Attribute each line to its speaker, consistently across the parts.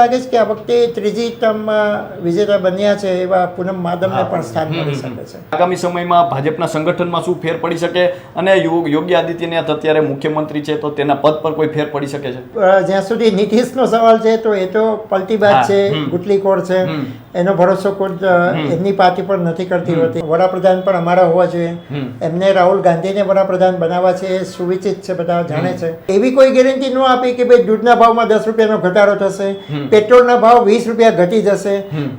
Speaker 1: લાગે છે કે આ વખતે ત્રીજી ટર્મમાં વિજેતા બન્યા છે એવા પૂનમ માધવને પણ સ્થાન મળી શકે છે.
Speaker 2: આગામી સમયમાં ભાજપના સંગઠનમાં શું ફેર પડી શકે અને યોગી આદિત્યનાથ અત્યારે મુખ્યમંત્રી છે તો તેના પદ પર કોઈ ફેર પડી શકે છે?
Speaker 1: જ્યાં સુધી નીતિશનો સવાલ છે તો એ તો પલટીબાજ છે ગુટલીખોર છે એનો ભરોસો ખુદ એમની પાર્ટી પણ નથી કરતી હોતી. વડાપ્રધાન પણ અમારા હોવા જોઈએ. એમને રાહુલ ગાંધીને વડાપ્રધાન બનાવવા છે એ સુવિચિત છે બધા જાણે છે. એવી કોઈ ગેરંટી ન આપી કે ભાઈ દૂધના ભાવમાં દસ રૂપિયાનો ઘટાડો થશે. પેટ્રોલના ભાવ વીસ રૂપિયા ઘટી જશે.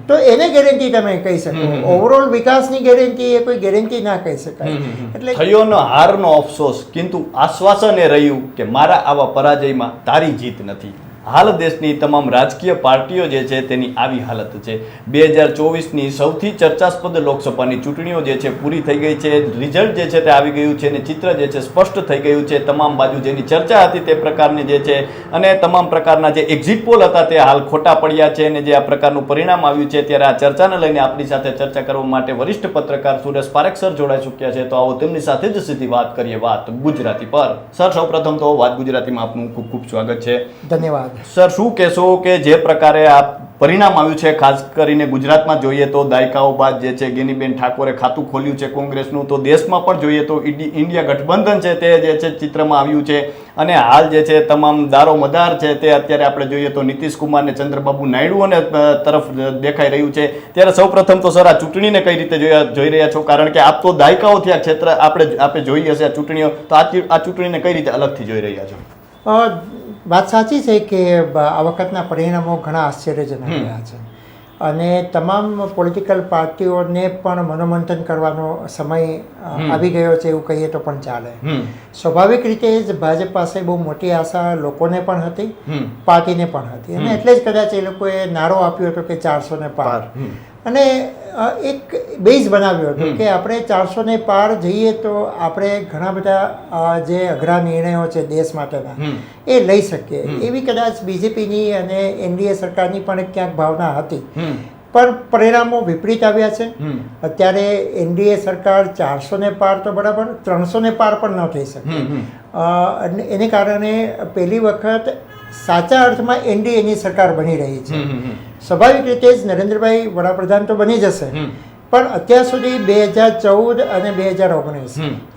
Speaker 1: તો એને ગેરંટી તમે કહી શકો. ઓવરઓલ વિકાસની ગેરંટી એ કોઈ ગેરંટી ના કહી શકાય. એટલે
Speaker 2: થયો ન હારનો અફસોસ કિંતુ આશ્વાસન એ રહ્યું કે મારા આવા પરાજયમાં તારી જીત નથી. હાલ દેશની તમામ રાજકીય પાર્ટીઓ જે છે તેની આવી હાલત છે. બે હજાર ચોવીસની સૌથી ચર્ચાસ્પદ લોકસભાની ચૂંટણીઓ જે છે પૂરી થઈ ગઈ છે. રિઝલ્ટ જે છે તે આવી ગયું છે અને ચિત્ર જે છે સ્પષ્ટ થઈ ગયું છે. તમામ બાજુ જેની ચર્ચા હતી તે પ્રકારની જે છે અને તમામ પ્રકારના જે એક્ઝિટ પોલ હતા તે હાલ ખોટા પડ્યા છે અને જે આ પ્રકારનું પરિણામ આવ્યું છે ત્યારે આ ચર્ચાને લઈને આપણી સાથે ચર્ચા કરવા માટે વરિષ્ઠ પત્રકાર સુરેશ પારેખ સર જોડાઈ ચૂક્યા છે. તો આવો તેમની સાથે જ સીધી વાત કરીએ વાત ગુજરાતી પર. સર, સૌપ્રથમ તો વાત ગુજરાતીમાં આપનું ખૂબ ખૂબ સ્વાગત છે.
Speaker 1: ધન્યવાદ.
Speaker 2: સર, શું કહેશો કે જે પ્રકારે આ પરિણામ આવ્યું છે, ખાસ કરીને ગુજરાતમાં જોઈએ તો દાયકાઓ બાદ જે છે, ગેનીબેન ઠાકોરે ખાતું ખોલ્યું છે કોંગ્રેસનું, તો દેશમાં પણ જોઈએ તો ઇન્ડી- ઇન્ડિયા ગઠબંધન છે તે જે છે ચિત્રમાં આવ્યું છે. અને હાલ જે છે, તમામ દારો મદાર છે તે અત્યારે આપણે જોઈએ તો નીતિશ કુમાર ને ચંદ્રબાબુ નાયડુ અને તરફ દેખાઈ રહ્યું છે. ત્યારે સૌપ્રથમ તો સર આ ચૂંટણીને કઈ રીતે જોઈ રહ્યા છો? કારણ કે આપ તો દાયકાઓથી આ ક્ષેત્ર આપણે આપણે જોઈ હશે આ ચૂંટણીઓ. તો આ ચૂંટણીને કઈ રીતે અલગથી જોઈ રહ્યા છો?
Speaker 1: વાત સાચી છે કે આ વખતના પરિણામો ઘણા આશ્ચર્યજનક રહ્યા છે. અને તમામ પોલિટિકલ પાર્ટીઓને પણ મનોમંથન કરવાનો સમય આવી ગયો છે એવું કહીએ તો પણ ચાલે. સ્વાભાવિક રીતે જ ભાજપ પાસે બહુ મોટી આશા લોકોને પણ હતી પાર્ટીને પણ હતી. અને એટલે જ કદાચ એ લોકોએ નારો આપ્યો હતો કે ચારસો ને પાર. અને એક બેઝ બનાવ્યો હતો કે આપણે ચારસો ને પાર જઈએ તો આપણે ઘણા બધા જે અઘરા નિર્ણયો છે દેશ માટેના એ લઈ શકીએ. એવી કદાચ બીજેપીની અને એનડીએ સરકારની પણ ક્યાંક ભાવના હતી. પણ પરિણામો વિપરીત આવ્યા છે. અત્યારે એનડીએ સરકાર ચારસો ને પાર તો બરાબર ત્રણસો ને પાર પણ ન થઈ શકે. એને કારણે પહેલી વખત સાચા અર્થમાં એનડીએની સરકાર બની રહી છે. સ્વાભાવિક રીતે જ નરેન્દ્રભાઈ વડાપ્રધાન તો બની જશે. પણ અત્યાર સુધી બે હજાર ચૌદ અને બે હજાર ઓગણીસ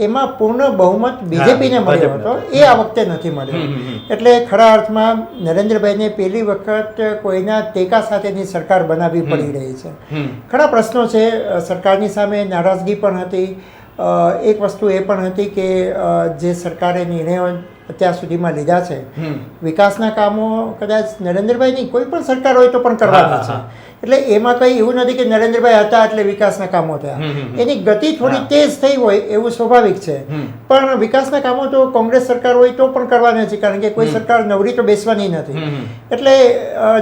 Speaker 1: એમાં પૂર્ણ બહુમત બીજેપીને મળ્યો હતો. એ આ વખતે નથી મળ્યો. એટલે ખરા અર્થમાં નરેન્દ્રભાઈને પહેલી વખત કોઈના ટેકા સાથેની સરકાર બનાવવી પડી રહી છે.
Speaker 2: ખરા
Speaker 1: ઘણા પ્રશ્નો છે સરકારની સામે નારાજગી પણ હતી. એક વસ્તુ એ પણ હતી કે જે સરકારે નિર્ણયો અત્યાર સુધીમાં લીધા છે. વિકાસના કામો કદાચ નરેન્દ્રભાઈની કોઈ પણ સરકાર હોય તો પણ કરવાના છે. એટલે એમાં કંઈ એવું નથી કે નરેન્દ્રભાઈ હતા એટલે વિકાસના કામો થયા. એની ગતિ થોડી તેજ થઈ હોય એવું સ્વાભાવિક છે. પણ વિકાસના કામો તો કોંગ્રેસ સરકાર હોય તો પણ કરવાના છે કારણ કે કોઈ સરકાર નવરી તો બેસવાની નથી. એટલે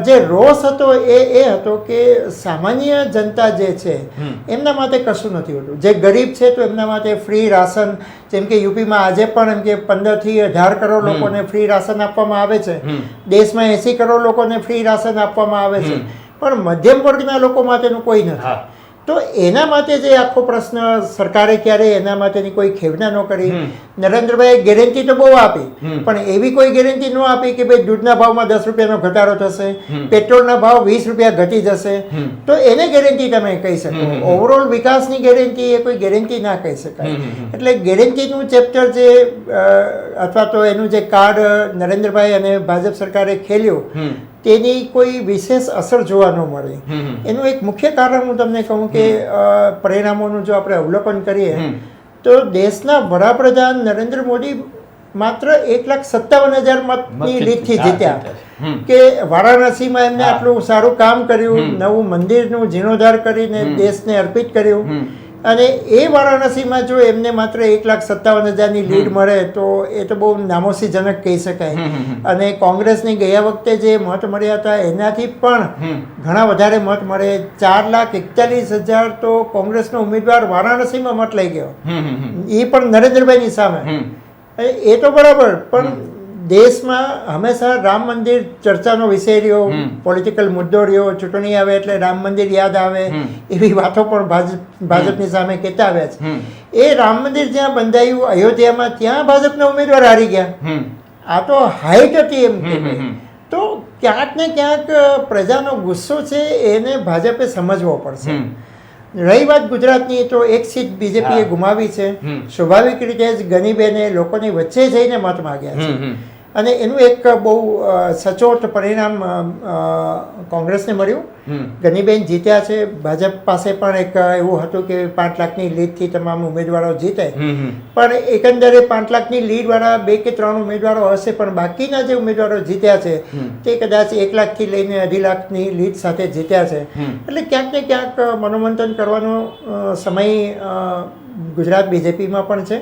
Speaker 1: જે રોષ હતો એ એ હતો કે સામાન્ય જનતા જે છે એમના માટે કશું નથી હોતું. જે ગરીબ છે તો એમના માટે ફ્રી રાશન જેમ કે યુપીમાં આજે પણ એમ કે પંદરથી અઢાર કરોડ લોકોને ફ્રી રાશન આપવામાં આવે છે. દેશમાં એંસી કરોડ લોકોને ફ્રી રાશન આપવામાં આવે છે. પણ મધ્યમ વર્ગના લોકો માટેનું કોઈ નથી. તો એના માટે જે આખો પ્રશ્ન સરકારે ક્યારે એના માટેની કોઈ ખેવના ન કરી? નરેન્દ્રભાઈ ગેરંટી તો બહુ આપી. પણ એવી કોઈ ગેરંટી ન આપી કે ભાઈ દૂધના ભાવમાં દસ રૂપિયાનો ઘટાડો થશે પેટ્રોલના ભાવ વીસ રૂપિયા ઘટી જશે. તો એને ગેરંટી તમે કહી શકો. ઓવરઓલ વિકાસની ગેરંટી એ કોઈ ગેરંટી ના કહી શકાય. એટલે ગેરંટીનું ચેપ્ટર જે અથવા તો એનું જે કાર્ડ નરેન્દ્રભાઈ અને ભાજપ સરકારે ખેલ્યું. તેની કોઈ વિશેષ અસર જોવા ન મળે. એનું એક મુખ્ય કારણ હું તમને કહું કે પરિણામોનું જો આપણે અવલોકન કરીએ તો દેશના વડાપ્રધાન નરેન્દ્ર મોદી માત્ર એક લાખ સત્તાવન હજાર મતની લીડથી જીત્યા. કે વારાણસીમાં એમને. આટલું સારું કામ કર્યું નવું મંદિરનું જીર્ણોદ્ધાર કરીને દેશને અર્પિત કર્યું. અને એ વારાણસીમાં જો એમને માત્ર એક લાખ સત્તાવન હજારની લીડ મળે તો એ તો બહુ નામોસીજનક કહી શકાય. અને કોંગ્રેસની ગયા વખતે જે મત મળ્યા હતા એનાથી પણ ઘણા વધારે મત મળે. ચાર લાખ એકતાલીસ હજાર તો કોંગ્રેસનો ઉમેદવાર વારાણસીમાં મત લઈ ગયો. એ પણ નરેન્દ્રભાઈની સામે. એ તો બરાબર પણ દેશમાં હંમેશા રામ મંદિર ચર્ચાનો વિષય રહ્યો પોલિટિકલ મુદ્દો રહ્યો ચૂંટણી આવે એટલે રામ મંદિર યાદ આવે એવી વાતો પણ ભાજપ ભાજપની સામે કહેતા આવ્યા છે. એ રામ મંદિર જ્યાં બંધાયું અયોધ્યામાં ત્યાં ભાજપના ઉમેદવાર હારી ગયા. આ તો હાઈટ હતી એમ કે
Speaker 2: હમ. હમ.
Speaker 1: તો ક્યાંક ને ક્યાંક પ્રજાનો ગુસ્સો છે એને ભાજપે સમજવો પડશે. રહી વાત ગુજરાતની તો એક સીટ બીજેપીએ. ગુમાવી છે. સ્વાભાવિક રીતે જ ગનીબેને લોકોની વચ્ચે જઈને મત માગ્યા છે. અને એનું એક બહુ સચોટ પરિણામ કોંગ્રેસને મળ્યું. ગનીબેન જીત્યા છે. ભાજપ પાસે પણ એક એવું હતું કે પાંચ લાખની લીડથી તમામ ઉમેદવારો જીતે. પણ એકંદરે પાંચ લાખની લીડવાળા બે કે ત્રણ ઉમેદવારો હશે પણ બાકીના જે ઉમેદવારો જીત્યા છે તે કદાચ એક લાખથી લઈને અઢી લાખની લીડ સાથે જીત્યા છે. એટલે ક્યાંક ને ક્યાંક મનોમંથન કરવાનો સમય ગુજરાત બીજેપીમાં પણ છે.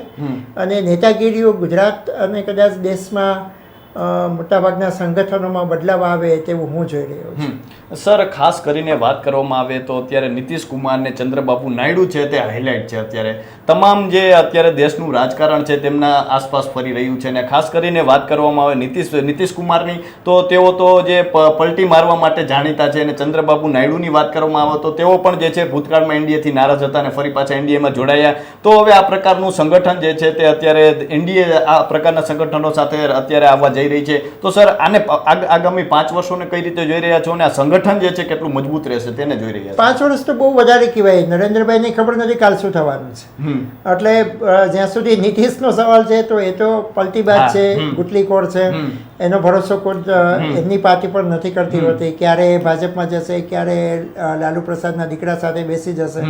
Speaker 1: અને નેતાગીરીઓ ગુજરાત અને કદાચ દેશમાં મોટાભાગના સંગઠનોમાં બદલાવ આવે તેવું હું જોઈ રહ્યો છું.
Speaker 2: સર, ખાસ કરીને વાત કરવામાં આવે તો અત્યારે નીતિશ કુમાર ને ચંદ્રબાબુ નાયડુ છે, તે હાઇલાઇટ છે અત્યારે. તમામ જે અત્યારે દેશનું રાજકારણ છે, તેમના આસપાસ ફરી રહ્યું છે અને ખાસ કરીને વાત કરવામાં આવે નીતિશ નીતિશ કુમારની, તો તેઓ તો જે પલટી મારવા માટે જાણીતા છે અને ચંદ્રબાબુ નાયડુની વાત કરવામાં આવે તો તેઓ પણ જે છે ભૂતકાળમાં એનડીએથી નારાજ હતા અને ફરી પાછા એનડીએમાં જોડાયા. તો હવે આ પ્રકારનું સંગઠન જે છે તે અત્યારે એનડીએ આ પ્રકારના સંગઠનો સાથે અત્યારે આવવા જઈ રહી છે. તો સર આને આગામી પાંચ વર્ષોને કઈ રીતે જોઈ રહ્યા છો અને આ સંગઠન જે છે કેટલું મજબૂત રહેશે તેને જોઈ રહ્યા
Speaker 1: પાંચ વર્ષ તો બહુ વધારે કહેવાય. નરેન્દ્રભાઈને ખબર નથી કાલ શું થવાનું છે. એટલે જ્યાં સુધી નીતિશનો સવાલ છે તો એ તો પલટીબાજ છે. ગુટલીખોર છે. એનો ભરોસો
Speaker 2: કોઈ
Speaker 1: એમની પાર્ટી પણ નથી કરતી હોતી. ક્યારે ભાજપમાં જશે ક્યારે લાલુ પ્રસાદના દીકરા સાથે બેસી જશે.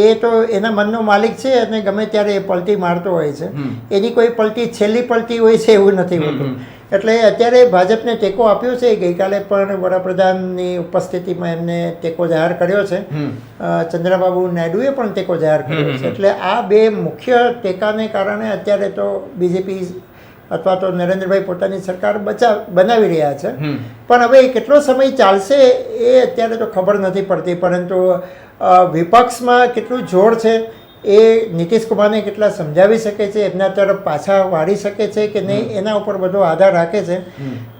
Speaker 1: એ તો એના મનનો માલિક છે અને ગમે ત્યારે એ પલટી મારતો હોય છે. એની કોઈ પલટી છેલ્લી પલટી હોય છે એવું નથી હોતું. એટલે અત્યારે ભાજપને ટેકો આપ્યો છે. ગઈકાલે પણ વડાપ્રધાનની ઉપસ્થિતિમાં એમને ટેકો જાહેર કર્યો છે. ચંદ્રબાબુ નાયડુએ પણ ટેકો જાહેર કર્યો છે. એટલે આ બે મુખ્ય ટેકાને કારણે અત્યારે તો બીજેપી અથવા તો નરેન્દ્રભાઈ પોતાની સરકાર બચાવ બનાવી રહ્યા છે. પણ હવે કેટલો સમય ચાલશે એ અત્યારે તો ખબર નથી પડતી. પરંતુ વિપક્ષમાં કેટલું જોર છે એ નીતિશ કુમારને કેટલા સમજાવી શકે છે એમના તરફ પાછા વાળી શકે છે કે નહીં એના ઉપર બધો આધાર રાખે છે.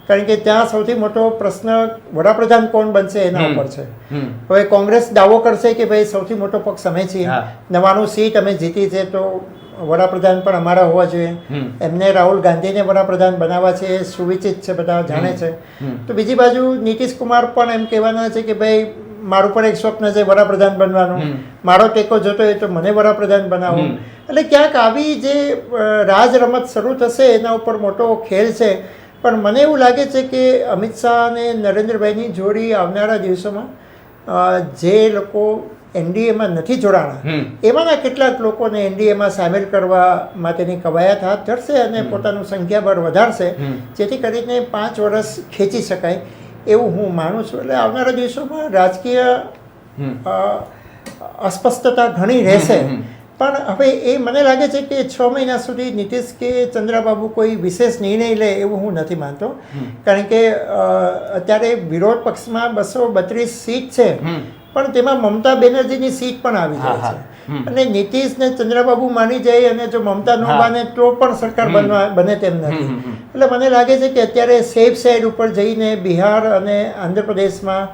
Speaker 1: કારણ કે ત્યાં સૌથી મોટો પ્રશ્ન વડાપ્રધાન કોણ બનશે એના ઉપર છે. હવે કોંગ્રેસ દાવો કરશે કે ભાઈ સૌથી મોટો પક્ષ અમે છીએ. નવાનું સીટ અમે જીતી છે તો વડાપ્રધાન પણ અમારા હોવા જોઈએ. એમને રાહુલ ગાંધીને વડાપ્રધાન બનાવવા છે એ સુવિચિત છે બધા જાણે છે. તો બીજી બાજુ નીતિશ કુમાર પણ એમ કહેવાના છે કે ભાઈ મારું પણ એક સ્વપ્ન છે વડાપ્રધાન બનવાનું. મારો ટેકો જોતો હોય તો મને વડાપ્રધાન બનાવો. એટલે ક્યાંક આવી જે રાજ રમત શરૂ થશે એના ઉપર મોટો ખેલ છે. પણ મને એવું લાગે છે કે અમિત શાહ અને નરેન્દ્રભાઈની જોડી આવનારા દિવસોમાં જે લોકો એનડીએમાં નથી જોડાણા એમાંના કેટલાક લોકોને એનડીએમાં સામેલ કરવા માટેની કવાયત હાથ ધરશે અને પોતાનું સંખ્યાબળ વધારશે. જેથી કરીને પાંચ વર્ષ ખેંચી શકાય. એવું હું માનું છું. એટલે આવનારા દિવસોમાં રાજકીય અસ્પષ્ટતા ઘણી રહેશે. પણ હવે એ મને લાગે છે કે છ મહિના સુધી નીતિશ કે ચંદ્રબાબુ કોઈ વિશેષ નિર્ણય લે એવું હું નથી માનતો. કારણ કે અત્યારે વિરોધ પક્ષમાં બસો બત્રીસ સીટ છે. પણ તેમાં મમતા બેનર્જીની સીટ પણ આવી જાય છે. અને નીતિશ ને ચંદ્રબાબુ માની જાય અને જો મમતા ન. માને તો પણ સરકાર બનવા બને તેમ નથી. એટલે મને લાગે છે કે અત્યારે સેફ સાઈડ ઉપર જઈને બિહાર અને આંધ્રપ્રદેશમાં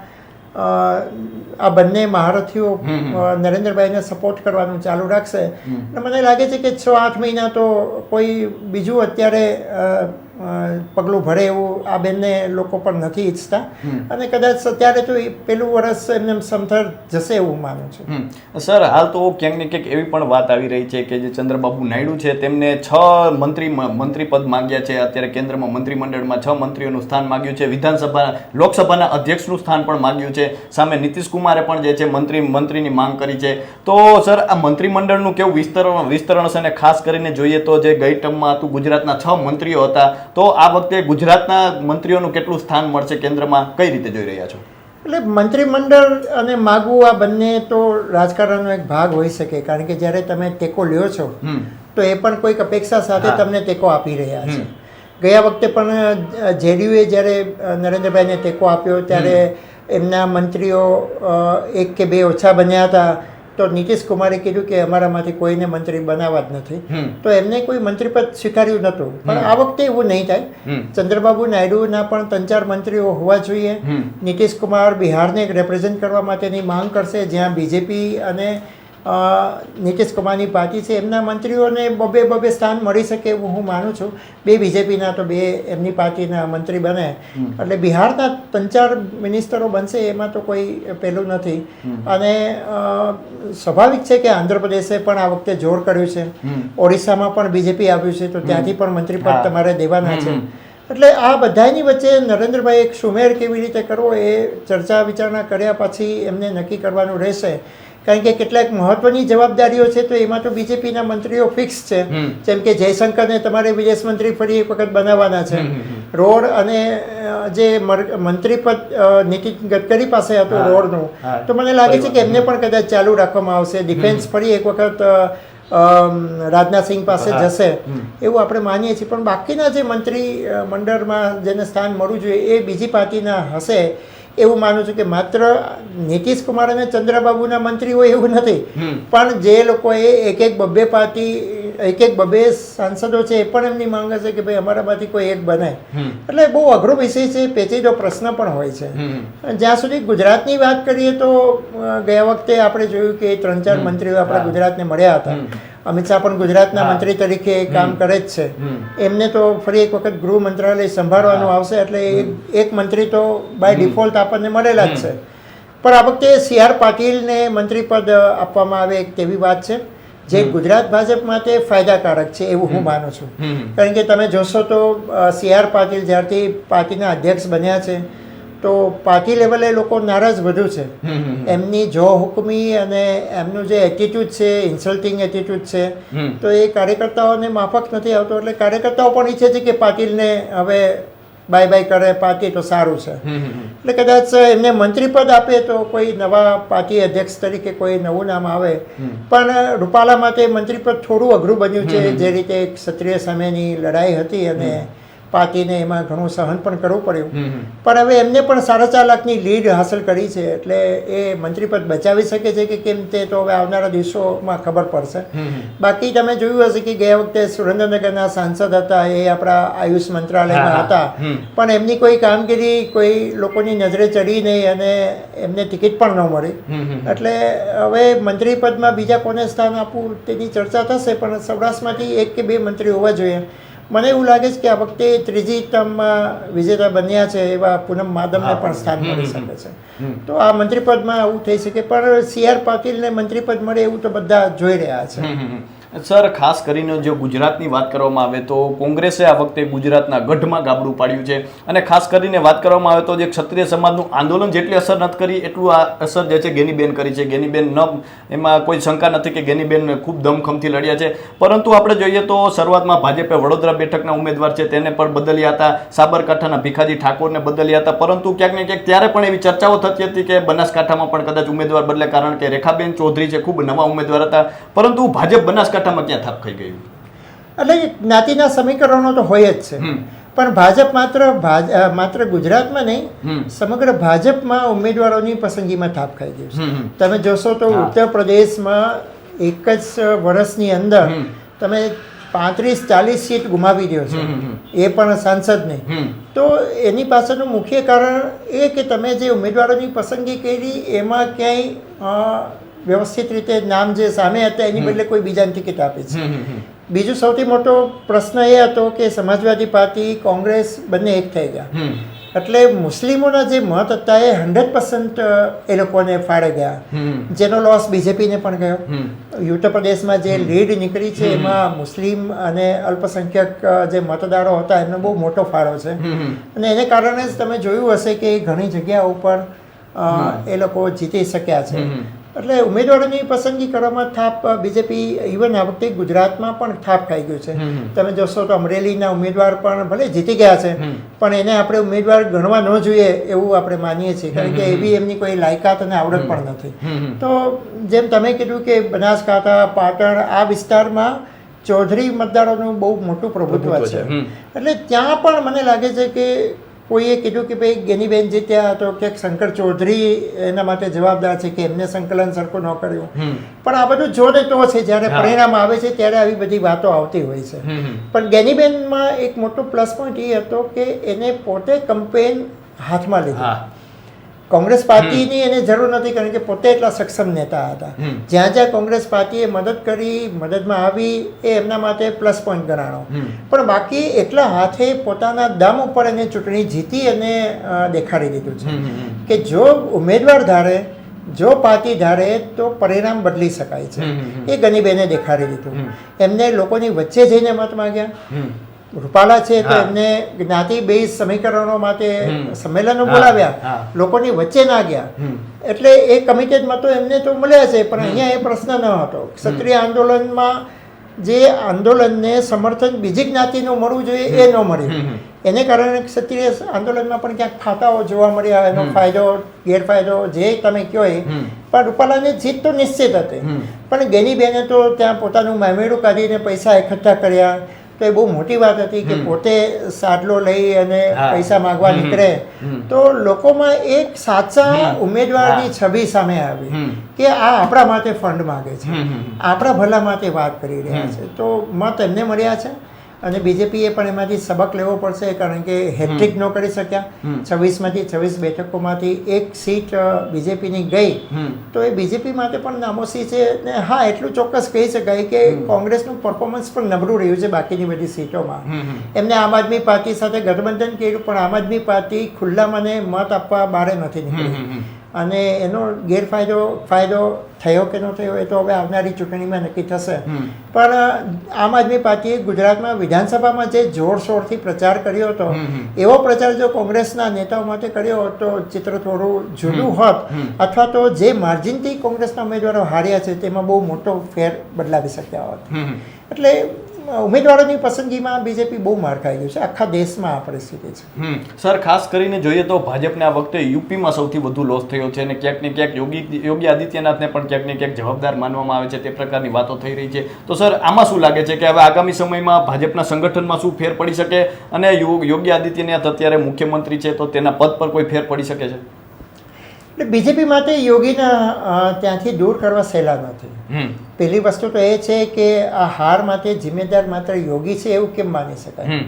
Speaker 1: આ બંને મહારથીઓ નરેન્દ્રભાઈને સપોર્ટ કરવાનું ચાલુ રાખશે. અને મને લાગે છે કે છ આઠ મહિના તો કોઈ બીજું અત્યારે પગલું ભરે એવું આ બેનને લોકો પણ નથી ઈચ્છતા. અને કદાચ અત્યારે તો એ પેલું વર્ષ એમને એમ સમથર જશે એવું માનું છું.
Speaker 2: સર હાલ તો ક્યાંક ને ક્યાંક એવી પણ વાત આવી રહી છે કે જે ચંદ્રબાબુ નાયડુ છે તેમને છ મંત્રી મંત્રી પદ માંગ્યા છે. અત્યારે કેન્દ્રમાં મંત્રીમંડળમાં છ મંત્રીઓનું સ્થાન માંગ્યું છે. વિધાનસભા લોકસભાના અધ્યક્ષનું સ્થાન પણ માંગ્યું છે. સામે નીતિશ કુમારે પણ જે છે મંત્રી મંત્રીની માંગ કરી છે. તો સર આ મંત્રીમંડળનું કેવું વિસ્તરણ વિસ્તરણ છે? અને ખાસ કરીને જોઈએ તો જે ગઈ ટર્મમાં હતું ગુજરાતના છ મંત્રીઓ હતા તો આ વખતે ગુજરાતના મંત્રીઓનું કેટલું સ્થાન મળશે કેન્દ્રમાં? કઈ રીતે જોઈ રહ્યા છો?
Speaker 1: એટલે મંત્રીમંડળ અને માગવું આ બંને તો રાજકારણનો એક ભાગ હોઈ શકે કારણ કે જ્યારે તમે ટેકો લ્યો છો તો એ પણ કોઈક અપેક્ષા સાથે તમને ટેકો આપી રહ્યા છે. ગયા વખતે પણ જેડીયુએ જ્યારે નરેન્દ્રભાઈને ટેકો આપ્યો ત્યારે એમના મંત્રીઓ એક કે બે ઓછા બન્યા હતા. તો નીતિશ કુમારે કીધું કે અમારામાંથી કોઈને મંત્રી બનાવવા જ નથી. તો એમને કોઈ મંત્રીપદ સ્વીકાર્યું નહોતું. પણ આ વખતે એવું નહીં થાય. ચંદ્રબાબુ નાયડુના પણ ત્રણ ચાર મંત્રીઓ હોવા જોઈએ. નીતિશ કુમાર બિહારને રિપ્રેઝેન્ટ કરવા માટેની માંગ કરશે જ્યાં બીજેપી અને નીતિશ કુમારની પાર્ટી છે. એમના મંત્રીઓને બબે બબે સ્થાન મળી શકે એવું હું માનું છું. બે બીજેપીના તો બે એમની પાર્ટીના મંત્રી બને. એટલે બિહારના ત્રણ ચાર મિનિસ્ટરો બનશે એમાં તો કોઈ પેલું નથી. અને સ્વાભાવિક છે કે આંધ્રપ્રદેશે પણ આ વખતે જોર કર્યું છે. ઓડિશામાં પણ બીજેપી આવ્યું છે તો ત્યાંથી પણ મંત્રી પદ તમારે દેવાના છે. એટલે આ બધાની વચ્ચે નરેન્દ્રભાઈ એક સુમેર કેવી રીતે કરવો એ ચર્ચા વિચારણા કર્યા પછી એમને નક્કી કરવાનું રહેશે. કારણ કે કેટલાક મહત્વની જવાબદારીઓ છે તો એમાં તો બીજેપીના મંત્રીઓ ફિક્સ છે. જેમ કે જયશંકરને તમારે વિદેશ મંત્રી ફરી એક વખત બનાવવાના છે. રોડ અને જે મંત્રી પદ નીતિન ગડકરી પાસે હતું રોડનું. તો મને લાગે છે કે એમને પણ કદાચ ચાલુ રાખવામાં આવશે. ડિફેન્સ ફરી એક વખત રાજનાથસિંહ પાસે જશે. એવું આપણે માનીએ છીએ. પણ બાકીના જે મંત્રી મંડળમાં જેને સ્થાન મળવું જોઈએ એ બીજી પાર્ટીના હશે. એવું માનું છું કે માત્ર નીતિશ કુમાર અને ચંદ્રબાબુના મંત્રી હોય એવું નથી. પણ જે લોકોએ એક એક બબ્બે પાર્ટી એક એક બબ્બે સાંસદો છે એ પણ એમની માંગ છે કે ભાઈ અમારામાંથી કોઈ એક બને. એટલે બહુ અઘરો વિષય છે પેચીદો પ્રશ્ન પણ હોય છે. જ્યાં સુધી ગુજરાતની વાત કરીએ તો ગયા વખતે આપણે જોયું કે ત્રણ ચાર મંત્રીઓ આપણા. ગુજરાતને મળ્યા હતા. અમિત શાહ પણ ગુજરાતના મંત્રી તરીકે કામ કરે જ છે. એમને તો ફરી એક વખત ગૃહ મંત્રાલય સંભાળવાનું આવશે એટલે એક- મંત્રી તો બાય ડિફોલ્ટ આપણને મળેલા જ છે. પણ આ વખતે સી આર પાટીલને મંત્રી પદ આપવામાં આવે એક તેવી વાત છે જે ગુજરાત ભાજપ માટે ફાયદાકારક છે એવું હું માનું છું. કારણ કે તમે જોશો તો સી આર પાટીલ જ્યારથી પાર્ટીના અધ્યક્ષ બન્યા છે તો પાર્ટી લેવલે લોકો નારાજ વધુ છે. એમની જો હુકમી અને એમનું જે એટીટ્યૂડ છે ઇન્સલ્ટિંગ એટીટ્યૂડ છે તો એ કાર્યકર્તાઓને માફક નથી આવતો. એટલે કાર્યકર્તાઓ પણ ઈચ્છે છે કે પાટીલને હવે બાય બાય કરે પાર્ટી તો સારું છે. એટલે કદાચ એમને મંત્રી પદ આપે તો કોઈ નવા પાર્ટી અધ્યક્ષ તરીકે કોઈ નવું નામ આવે. પણ રૂપાલા માટે મંત્રી પદ થોડું અઘરું બન્યું છે. જે રીતે ક્ષત્રિય સામેની લડાઈ હતી અને પાર્ટીને એમાં ઘણું સહન પણ કરવું પડ્યું. પણ હવે એમને પણ સાડા ચાર લાખની લીડ હાંસલ કરી છે એટલે એ મંત્રીપદ બચાવી શકે છે કે કેમ તે તો હવે આવનારા દિવસોમાં ખબર પડશે. બાકી તમે જોયું હશે કે ગયા વખતે સુરેન્દ્રનગરના સાંસદ હતા એ આપણા આયુષ મંત્રાલયમાં હતા. પણ એમની કોઈ કામગીરી કોઈ લોકોની નજરે ચડી નહીં અને એમને ટિકિટ પણ ન મળી. એટલે હવે મંત્રીપદમાં બીજા કોને સ્થાન આપવું તેની ચર્ચા થશે પણ સૌરાષ્ટ્રમાંથી એક કે બે મંત્રી હોવા જોઈએ. મને એવું લાગે છે કે આ વખતે ત્રીજી ટર્મમાં વિજેતા બન્યા છે એવા પૂનમ માધવને પણ સ્થાન મળી શકે છે. તો આ મંત્રીપદમાં આવું થઈ શકે પણ સી આર પાટીલને મંત્રીપદ મળે એવું તો બધા જોઈ રહ્યા છે.
Speaker 2: સર ખાસ કરીને જો ગુજરાતની વાત કરવામાં આવે તો કોંગ્રેસે આ વખતે ગુજરાતના ગઢમાં ગાબડું પાડ્યું છે. અને ખાસ કરીને વાત કરવામાં આવે તો જે ક્ષત્રિય સમાજનું આંદોલન જેટલી અસર નથી કરી, એટલું આ અસર જે છે ગેનીબેન કરી છે. ગેનીબેન ન, એમાં કોઈ શંકા નથી કે ગેનીબેન ખૂબ દમખમથી લડ્યા છે. પરંતુ આપણે જોઈએ તો શરૂઆતમાં ભાજપે વડોદરા બેઠકના ઉમેદવાર છે, તેને પણ બદલ્યા હતા. સાબરકાંઠાના ભીખાજી ઠાકોરને બદલ્યા હતા. પરંતુ ક્યાંક ને ક્યાંક ત્યારે પણ એવી ચર્ચાઓ થતી હતી કે બનાસકાંઠામાં પણ કદાચ ઉમેદવાર બદલે કારણ કે રેખાબેન ચૌધરી છે, ખૂબ નવા ઉમેદવાર હતા. પરંતુ ભાજપ બનાસકાંઠામાં ક્યાં થાપ ખાઈ ગયું?
Speaker 1: એટલે જ્ઞાતિના સમીકરણો તો હોય જ છે. પણ ભાજપ માત્ર માત્ર ગુજરાતમાં નહીં સમગ્ર ભાજપમાં ઉમેદવારોની પસંદગીમાં થાપ ખાઈ ગયું છે. તમે જોશો તો. ઉત્તર પ્રદેશમાં એક જ વર્ષની અંદર તમે પાંત્રીસ ચાલીસ સીટ ગુમાવી દો છો. એ પણ સાંસદ નહીં. તો એની પાછળનું મુખ્ય કારણ એ કે તમે જે ઉમેદવારોની પસંદગી કરી એમાં ક્યાંય વ્યવસ્થિત રીતે નામ જે સામે હતા એની બદલે કોઈ બીજાને ટિકિટ આપે છે.
Speaker 2: હમ,
Speaker 1: સૌથી મોટો પ્રશ્ન એ હતો કે સમાજવાદી પાર્ટી કોંગ્રેસ બંને એક થઈ ગયા. એટલે મુસ્લિમોના જે મત હતા એ હંડ્રેડ પર્સન્ટ એ લોકોને ફાળે ગયા. જેનો લોસ બીજેપીને પણ ગયો.
Speaker 2: હમ.
Speaker 1: ઉત્તર પ્રદેશમાં જે લીડ નીકળી છે એમાં મુસ્લિમ અને અલ્પસંખ્યક જે મતદારો હતા એમનો બહુ મોટો ફાળો છે. અને એને કારણે જ તમે જોયું હશે કે ઘણી જગ્યા ઉપર એ લોકો જીતી શક્યા છે. એટલે ઉમેદવારોની પસંદગી કરવામાં થાપ બીજેપી ઇવન આ વખતે ગુજરાતમાં પણ થાપ ખાઈ ગયું છે. તમે જોશો તો અમરેલીના ઉમેદવાર પણ ભલે જીતી ગયા છે પણ એને આપણે ઉમેદવાર ગણવા ન જોઈએ એવું આપણે માનીએ છીએ. કારણ કે. એવી એમની કોઈ લાયકાત અને આવડત પણ નથી. તો જેમ તમે કીધું કે બનાસકાંઠા પાટણ આ વિસ્તારમાં ચૌધરી મતદારોનું બહુ મોટું પ્રભુત્વ છે. એટલે ત્યાં પણ મને લાગે છે કે કોઈએ કીધું કે ભાઈ ગેનીબેન ત્યાં તો કે શંકર ચૌધરી એના માટે જવાબદાર છે કે એમને સંકલન સરખું ન કર્યું. પણ આ બધું જોડે તો છે જ્યારે. પરિણામ આવે છે ત્યારે આવી બધી વાતો આવતી હોય છે. પણ ગેનીબેનમાં એક મોટો પ્લસ પોઈન્ટ એ હતો કે એને પોતે કમ્પેન હાથમાં લીધી. કોંગ્રેસ પાર્ટીની એને જરૂર નથી કારણ કે પોતે એટલા સક્ષમ નેતા હતા. જ્યાં જ્યાં કોંગ્રેસ પાર્ટીએ મદદ કરી મદદમાં આવી એ એમના માટે પ્લસ પોઈન્ટ ગણાણો. પણ બાકી એટલા હાથે પોતાના દમ ઉપર એને ચૂંટણી જીતી અને દેખાડી દીધું છે. કે જો ઉમેદવાર ધારે જો પાર્ટી ધારે તો પરિણામ બદલી શકાય છે. એ ગનીબેને દેખાડી દીધું. એમને લોકોની વચ્ચે જઈને મત માંગ્યા. રૂપાલા છે તો એમને જ્ઞાતિ બેઝ સમીકરણો માટે સંમેલનો બોલાવ્યા. લોકોની વચ્ચે ના ગયા. એટલે એ કમિટેડમાં તો એમને તો મળ્યા છે પણ અહીંયા એ પ્રશ્ન ન હતો. ક્ષત્રિય આંદોલનમાં જે આંદોલનને સમર્થન બીજી જ્ઞાતિનું મળવું જોઈએ એ ન મળ્યું. એને કારણે ક્ષત્રિય આંદોલનમાં પણ ક્યાંક ફાટાઓ જોવા મળ્યા એનો ફાયદો ગેરફાયદો જે તમે કહો એ. પણ રૂપાલાની જીત તો નિશ્ચિત હતી.
Speaker 2: પણ
Speaker 1: પણ ગેનીબેને તો ત્યાં પોતાનું મામેડું કાઢીને પૈસા એકઠા કર્યા. તો એ બહુ મોટી વાત હતી કે પોતે સાડલો લઈ અને પૈસા માંગવા નીકળે. તો લોકોમાં એક સાચા ઉમેદવારની છબી સામે આવી કે આ આપણા માટે ફંડ માંગે છે. આપણા ભલા માટે વાત કરી રહ્યા છે. તો મત એમને મળ્યા છે? અને બીજેપીએ પણ એમાંથી સબક લેવો પડશે કારણ કે હેટ્રિક ન કરી શક્યા. છવ્વીસમાંથી છવ્વીસ બેઠકોમાંથી એક સીટ બીજેપીની ગઈ. તો એ બીજેપી માટે પણ નામોસી છે ને હા એટલું ચોક્કસ કહી શકાય કે કોંગ્રેસનું પરફોર્મન્સ પણ નબળું રહ્યું છે બાકીની બધી સીટોમાં. એમને આમ આદમી પાર્ટી સાથે ગઠબંધન કર્યું પણ આમ આદમી પાર્ટી ખુલ્લા મને મત આપવા બારે નથી નીકળી. અને એનો ગેરફાયદો ફાયદો થયો કે ન થયો એ તો હવે આવનારી ચૂંટણીમાં નક્કી થશે. પણ આમ આદમી પાર્ટીએ ગુજરાતમાં વિધાનસભામાં જે જોરશોરથી પ્રચાર કર્યો હતો. એવો પ્રચાર જો કોંગ્રેસના નેતાઓ માટે કર્યો હોત તો ચિત્ર થોડું જુદું હોત. અથવા તો જે માર્જિનથી કોંગ્રેસના ઉમેદવારો હાર્યા છે તેમાં બહુ મોટો ફેર બદલાવી શક્યા હોત. એટલે ઉમેદવારોની પસંદગીમાં બીજેપી બહુ માર ખાઈ ગયું છે. આખા દેશમાં આ પરિસ્થિતિ છે.
Speaker 2: સર ખાસ કરીને જોઈએ તો ભાજપને આ વખતે યુપીમાં સૌથી વધુ લોસ થયો છે અને ક્યાંક ને ક્યાંક યોગી યોગી આદિત્યનાથને પણ ક્યાંક ને ક્યાંક જવાબદાર માનવામાં આવે છે. તે પ્રકારની વાતો થઈ રહી છે. તો સર આમાં શું લાગે છે કે હવે આગામી સમયમાં ભાજપના સંગઠનમાં શું ફેર પડી શકે અને યોગી આદિત્યનાથ અત્યારે મુખ્યમંત્રી છે તો તેના પદ પર કોઈ ફેર પડી શકે છે?
Speaker 1: એટલે બીજેપી માટે યોગીના ત્યાંથી દૂર કરવા સહેલા નથી પહેલી વસ્તુ તો એ છે કે આ હાર માટે જિમ્મેદાર માત્ર યોગી છે એવું કેમ માની શકાય?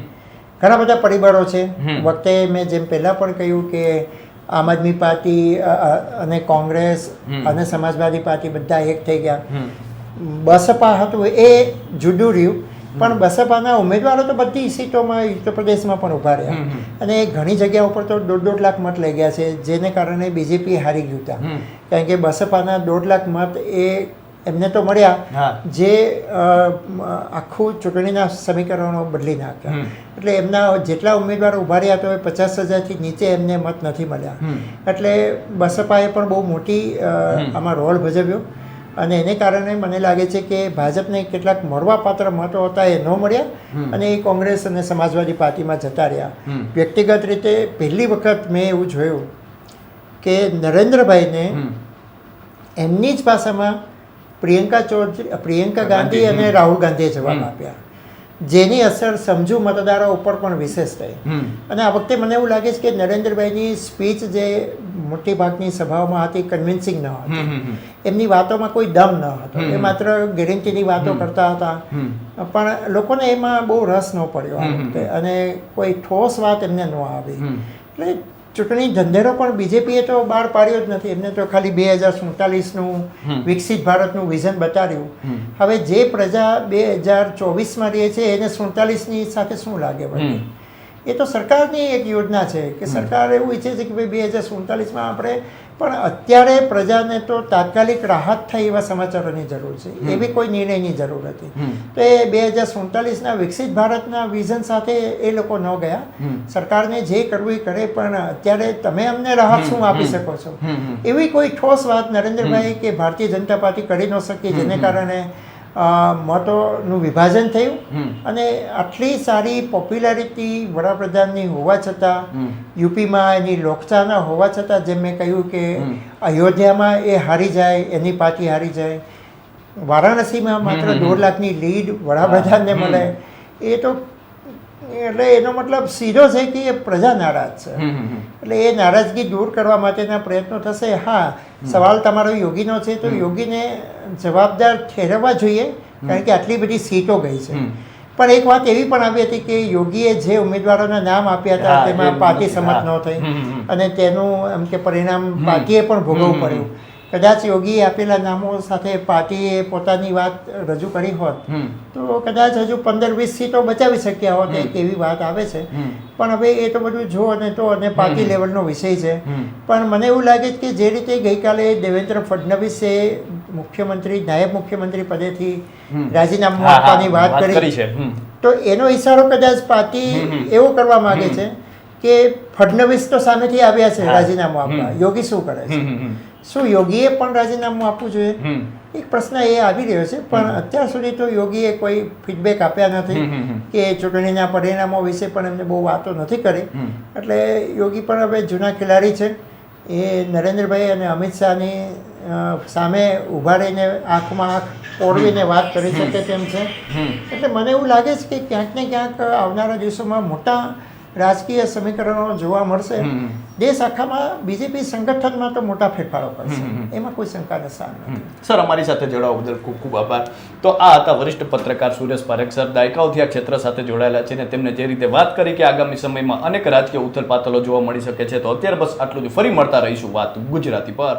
Speaker 1: ઘણા બધા પરિબળો છે. વખતે મેં જેમ પહેલાં પણ કહ્યું કે આમ આદમી પાર્ટી અને કોંગ્રેસ અને સમાજવાદી પાર્ટી બધા એક થઈ ગયા. બસપા હતું એ જુદું રહ્યું. પણ બસપાના ઉમેદવારો તો બધી સીટોમાં ઉત્તર પ્રદેશમાં પણ ઊભા રહ્યા.
Speaker 2: અને એ
Speaker 1: અને ઘણી જગ્યા ઉપર તો દોઢ દોઢ લાખ મત લઈ ગયા છે જેને કારણે બીજેપી હારી ગયું હતા કારણ કે બસપાના દોઢ લાખ મત એ એમને તો મળ્યા જે આખું ચૂંટણીના સમીકરણો બદલી નાખ્યા. એટલે એમના જેટલા ઉમેદવારો ઊભા રહ્યા તો એ પચાસ હજારથી નીચે એમને મત નથી મળ્યા. એટલે બસપાએ પણ બહુ મોટી આમાં રોલ ભજવ્યો. અને એને કારણે મને લાગે છે કે ભાજપને કેટલાક મળવાપાત્ર મતો હતા એ ન મળ્યા. અને એ કોંગ્રેસ અને સમાજવાદી પાર્ટીમાં જતા રહ્યા. વ્યક્તિગત રીતે પહેલી વખત મેં એવું જોયું કે નરેન્દ્રભાઈને એમની જ ભાષામાં પ્રિયંકા ચૌધરી પ્રિયંકા ગાંધી અને રાહુલ ગાંધીએ જવાબ આપ્યા. જેની અસર સમજુ મતદારો ઉપર પણ વિશેષ થઈ. અને આ વખતે મને એવું લાગે છે કે નરેન્દ્રભાઈની સ્પીચ જે મોટી ભાગની સભાઓમાં હતી કન્વિન્સિંગ ન હતી. એમની વાતોમાં કોઈ દમ ન હતો. એ માત્ર ગેરંટીની વાતો કરતા હતા. પણ લોકોને એમાં બહુ રસ ન પડ્યો આ વખતે. અને કોઈ ઠોસ વાત એમને ન આવી. એટલે ચૂંટણી ધંધેરો પણ બીજેપીએ તો બહાર પાડ્યો જ નથી. એમને તો ખાલી બે હજાર સુડતાલીસનું વિકસિત ભારતનું વિઝન બતાવ્યું હવે જે પ્રજા બે હજાર ચોવીસમાં રહે છે એને સુડતાલીસની સાથે શું લાગે વળગે? એ તો સરકારની એક યોજના છે કે સરકાર એવું ઈચ્છે છે કે ભાઈ બે હજાર સુડતાલીસમાં આપણે પણ અત્યારે પ્રજાને તો તાત્કાલિક રાહત થાય એવા સમાચારોની જરૂર છે. એવી કોઈ નિર્ણયની જરૂર હતી તો એ બે હજાર સુડતાલીસના વિકસિત ભારતના વિઝન સાથે એ લોકો ન ગયા. સરકારને જે કરવું એ કરે પણ અત્યારે તમે અમને રાહત શું આપી શકો છો? એવી કોઈ ઠોસ વાત નરેન્દ્રભાઈ કે ભારતીય જનતા પાર્ટી કરી ન શકી જેને કારણે મતોનું વિભાજન થયું. અને આટલી સારી પોપ્યુલારિટી વડાપ્રધાનની હોવા છતાં યુપીમાં એની લોકચાહના હોવા છતાં જેમ મેં કહ્યું કે અયોધ્યામાં એ હારી જાય એની પાર્ટી હારી જાય વારાણસીમાં માત્ર. દોઢ લાખની લીડ વડાપ્રધાનને મળે એ તો એટલે એનો મતલબ સીધો છે કે એ પ્રજા નારાજ છે. એટલે એ નારાજગી દૂર કરવા માટેના પ્રયત્નો થશે. હા સવાલ તમારો યોગીનો છે. તો યોગીને જવાબદાર ઠેરવવા જોઈએ કારણ કે આટલી બધી સીટો ગઈ છે. પણ એક વાત એવી પણ આવી હતી કે યોગીએ જે ઉમેદવારોના નામ આપ્યા હતા તેમાં પાર્ટી. સંમત ન થઈ. અને તેનું એમ કે પરિણામ પાર્ટીએ પણ ભોગવવું પડ્યું. કદાચ યોગીએ આપેલા નામો સાથે પાર્ટીએ પોતાની વાત રજૂ કરી હોત તો કદાચ હજુ પંદર વીસ સીટો બચાવી શક્યા હોત એક એવી વાત આવે છે. પણ હવે એ તો બધું જો અને તો અને પાર્ટી લેવલનો વિષય છે. પણ મને એવું લાગે છે કે જે રીતે ગઈકાલે દેવેન્દ્ર ફડણવીસે મુખ્યમંત્રી નાયબ મુખ્યમંત્રી પદેથી રાજીનામું આપવાની વાત કરી.
Speaker 2: છે.
Speaker 1: તો એનો ઇશારો કદાચ પાર્ટી. એવો કરવા માંગે છે કે ફડણવીસ તો સામેથી આવ્યા છે રાજીનામું આપવા. યોગી શું કરે છે. શું યોગીએ પણ રાજીનામું આપવું જોઈએ? એક પ્રશ્ન એ આવી રહ્યો છે પણ અત્યાર સુધી તો યોગીએ કોઈ ફીડબેક આપ્યા નથી. કે ચૂંટણીના પરિણામો વિશે પણ એમને બહુ વાતો નથી કરી. એટલે યોગી પણ હવે જૂના ખેલાડી છે. એ નરેન્દ્રભાઈ અને અમિત શાહની સામે ઊભા રહીને આંખમાં આંખ ઓળવીને વાત કરી શકે તેમ છે. એટલે મને એવું લાગે છે કે ક્યાંક ને ક્યાંક આવનારા દિવસોમાં મોટા રાજકીય સમીકરણો જોવા મળશે. દેશ આખામાં બીજેપી સંગઠનમાં તો મોટા ફેરફારો કરશે. એમાં કોઈ શંકાને સ્થાન નથી.
Speaker 2: સર અમારી સાથે જોડાવા બદલ ખૂબ ખૂબ આભાર. તો આ હતા વરિષ્ઠ પત્રકાર સુરેશ પારેખ સર. દાયકાઓથી આ ક્ષેત્ર સાથે જોડાયેલા છે ને તેમને જે રીતે વાત કરી કે આગામી સમયમાં અનેક રાજકીય ઉથલપાથલો જોવા મળી શકે છે તો અત્યારે બસ આટલું જ. ફરી મળતા રહીશું વાત ગુજરાતી પર.